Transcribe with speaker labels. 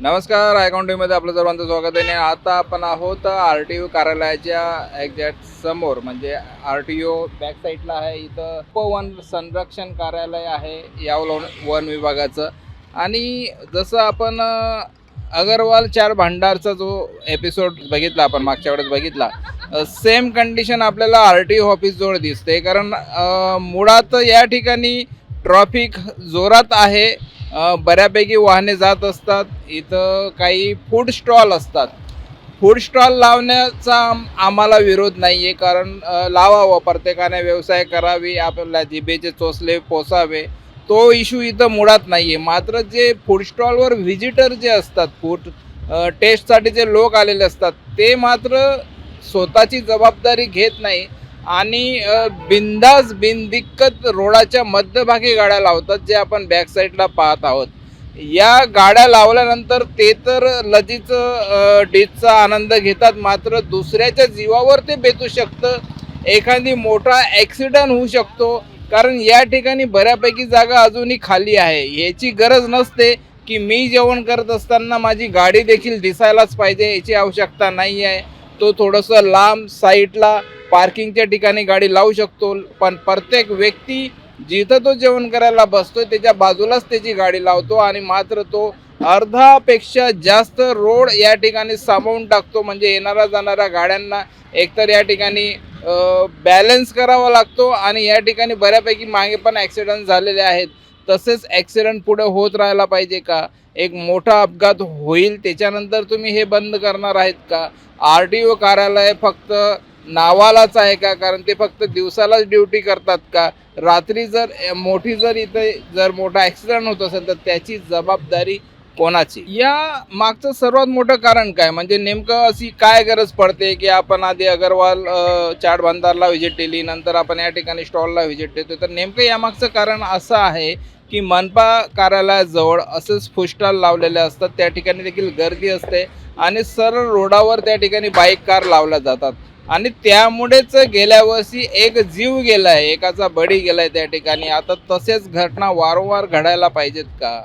Speaker 1: नमस्कार आयकाउंटीमध्ये आपलं सर्वांचं स्वागत आहे आणि आता आपण आहोत आर टी ओ कार्यालयाच्या एक्झॅक्ट समोर म्हणजे आर टी ओ बॅक साईडला आहे. इथं उपवन संरक्षण कार्यालय आहे या वन विभागाचं. आणि जसं आपण अगरवाल चार भांडारचा जो एपिसोड बघितला आपण मागच्या वेळेस बघितला सेम कंडिशन आपल्याला आर टी ओ ऑफिसजवळ दिसते. कारण मुळात या ठिकाणी ट्रॉफिक जोरात आहे. बऱ्यापैकी वाहने जात असतात. इथं काही फूड स्टॉल असतात. फूड स्टॉल लावण्याचा आम्हाला विरोध नाही आहे कारण लावावं प्रत्येकाने व्यवसाय करावी आपल्याला जिभेचे चोचले पोसावे. तो इश्यू इथं मुळात नाही आहे मात्र जे फूड स्टॉलवर व्हिजिटर जे असतात फूड टेस्टसाठी जे लोक आलेले असतात ते मात्र स्वतःची जबाबदारी घेत नाही. आणि बिंदास बिनदिक्कत रोडाच्या मध्यभागी गाड्या लावतात जे आपण बॅक साईडला पाहत आहोत. या गाड्या लावल्यानंतर ते तर लजीच डीजचा आनंद घेतात मात्र दुसऱ्याच्या जीवावर ते बेतू शकतं. एखादी मोठा ॲक्सिडंट होऊ शकतो कारण या ठिकाणी बऱ्यापैकी जागा अजूनही खाली आहे. याची गरज नसते की मी जेवण करत असताना माझी गाडी देखील दिसायलाच पाहिजे याची आवश्यकता नाही आहे तो थोडंसं लांब साईडला पार्किंगच्या ठिकाणी गाडी लावू शकतो पण प्रत्येक व्यक्ती जिथं तो जेवण करायला बसतोय त्याच्या बाजूलाच त्याची गाडी लावतो आणि मात्र तो अर्धापेक्षा जास्त रोड या ठिकाणी सामावून टाकतो. म्हणजे येणाऱ्या जाणाऱ्या गाड्यांना एकतर या ठिकाणी बॅलन्स करावा लागतो आणि या ठिकाणी बऱ्यापैकी मागे पण ॲक्सिडेंट झालेले आहेत. तसेच ॲक्सिडेंट पुढे होत राहायला पाहिजे का? एक मोठा अपघात होईल त्याच्यानंतर तुम्ही हे बंद करणार आहेत का? आर टी ओ कार्यालय फक्त नावालाच आहे का? कारण ते फक्त दिवसालाच ड्युटी करतात का? रात्री जर मोठी जर इथे जर मोठा ॲक्सिडेंट होत असेल तर त्याची जबाबदारी कोणाची? या मागचं सर्वात मोठं कारण काय? म्हणजे नेमकं अशी काय गरज पडते की आपण आधी अगरवाल चाट बंदारला व्हिजिट दिली नंतर आपण या ठिकाणी स्टॉलला व्हिजिट देतो तर नेमकं यामागचं कारण असं आहे की मनपा कार्यालयाजवळ असेच फुस्टॉल लावलेले असतात. त्या ठिकाणी देखील गर्दी असते आणि सरळ रोडावर त्या ठिकाणी बाईक कार लावल्या जातात. आणि त्यामुळेच गेल्या वर्षी एक जीव गेलाय एकाचा बळी गेलाय त्या ठिकाणी. आता तसेच घटना वारंवार घडायला पाहिजेत का?